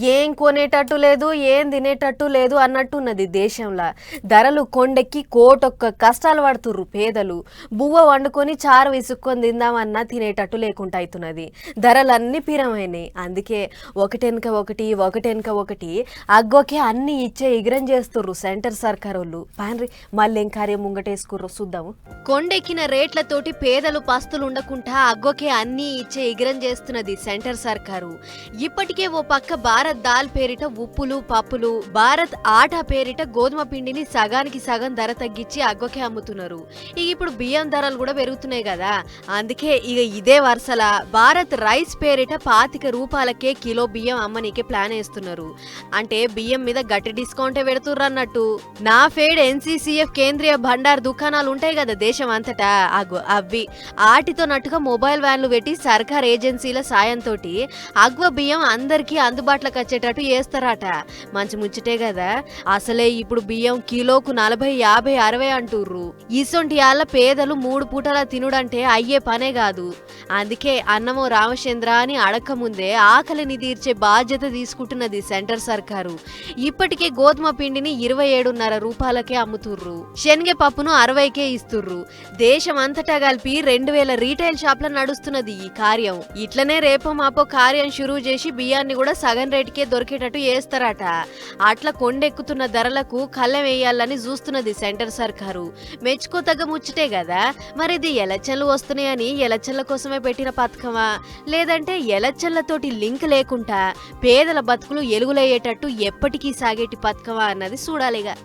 ఏం కొనేటట్టు లేదు ఏం తినేటట్టు లేదు అన్నట్టున్నది దేశంలో. ధరలు కొండెక్కి కోటొక్క కష్టాలు పడుతుర్రు పేదలు. బువ్వ వండుకొని చారు విసుక్కొని తిందామన్నా తినేటట్టు లేకుండా అవుతున్నది ధరలన్నీ పిరమైనాయి. అందుకే ఒకటెనక ఒకటి ఒకటెనక ఒకటి అగ్గోకే అన్ని ఇచ్చే ఇగ్రం చేస్తుర్రు సెంటర్ సర్కార్ వాళ్ళు పాన్రి మళ్ళీ ఏం కార్యం ముంగటేసుకుర్రు చూద్దాము. కొండెక్కిన రేట్లతోటి పేదలు పస్తులు ఉండకుండా అగ్గోకే అన్ని ఇచ్చే ఇగ్రం చేస్తున్నది సెంటర్ సర్కారు. ఇప్పటికే ఓ పక్క భారత దాల్ పేరిట ఉప్పులు పప్పులు భారత్ ఆటా పేరిట గోధుమ పిండిని సగానికి సగం ధర తగ్గించి అగ్గకే అమ్ముతున్నారు. ఇక ఇప్పుడు బియ్యం ధరలు కూడా పెరుగుతున్నాయి కదా. అందుకే ఇక ఇదే వరుసల భారత్ రైస్ పేరిట పాతిక రూపాయలకే కిలో బియ్యం అమ్మనీకే ప్లాన్ వేస్తున్నారు. అంటే బియ్యం మీద గట్టి డిస్కౌంటే పెడుతుర్రు అన్నట్టు నా ఫేడ్ ఎన్సీసీఎఫ్ కేంద్రీయ భండార్ దుకాణాలు ఉంటాయి కదా దేశం అంతటా. అవి ఆటితో నట్టుగా మొబైల్ వ్యాన్లు పెట్టి సర్కార్ ఏజెన్సీల సాయంతో అగ్వ బియ్యం అందరికీ అందుబాటులోకి వచ్చేటట్టు చేస్తారట మంచి ముచ్చటే కదా అసలే ఇప్పుడు బియ్యం కిలోకు నలభై యాభై అరవై అంటుర్రు. ఇసొంటి వాళ్ళ పేదలు మూడు పూటల తినుడంటే అయ్యే పనే కాదు అందుకే అన్నమో రామచంద్ర అని అడక్క ముందే ఆకలిని తీర్చే బాధ్యత తీసుకుంటున్నది సెంటర్ సర్కారు. ఇప్పటికే గోధుమ పిండిని ఇరవై ఏడున్నర రూపాయలకే అమ్ముతుర్రు. శనగ పప్పును అరవైకే ఇస్తుర్రు. దేశం అంతటా కలిపి రెండు వేల రీటైల్ షాప్ల నడుస్తున్నది ఈ కార్యం. ఇట్లనే రేపో మాపో కార్యం షురూ చేసి బియ్యాన్ని కూడా సగం రేటుకే దొరికేటట్టు వేస్తారట అట్లా కొండెక్కుతున్న ధరలకు కళ్ళ వేయాలని చూస్తున్నది సెంటర్ సర్కారు. మెచ్చుకోతగ్గ ముచ్చటే కదా మరి ఇది ఎలచ్చన్లు వస్తున్నాయని ఎలచ్చన్ల కోసమే పెట్టిన పథకమా? లేదంటే ఎలచ్చన్లతోటి లింక్ లేకుండా పేదల బతుకులు ఎలుగులయ్యేటట్టు ఎప్పటికీ సాగేటి పథకమా అన్నది చూడాలిగా.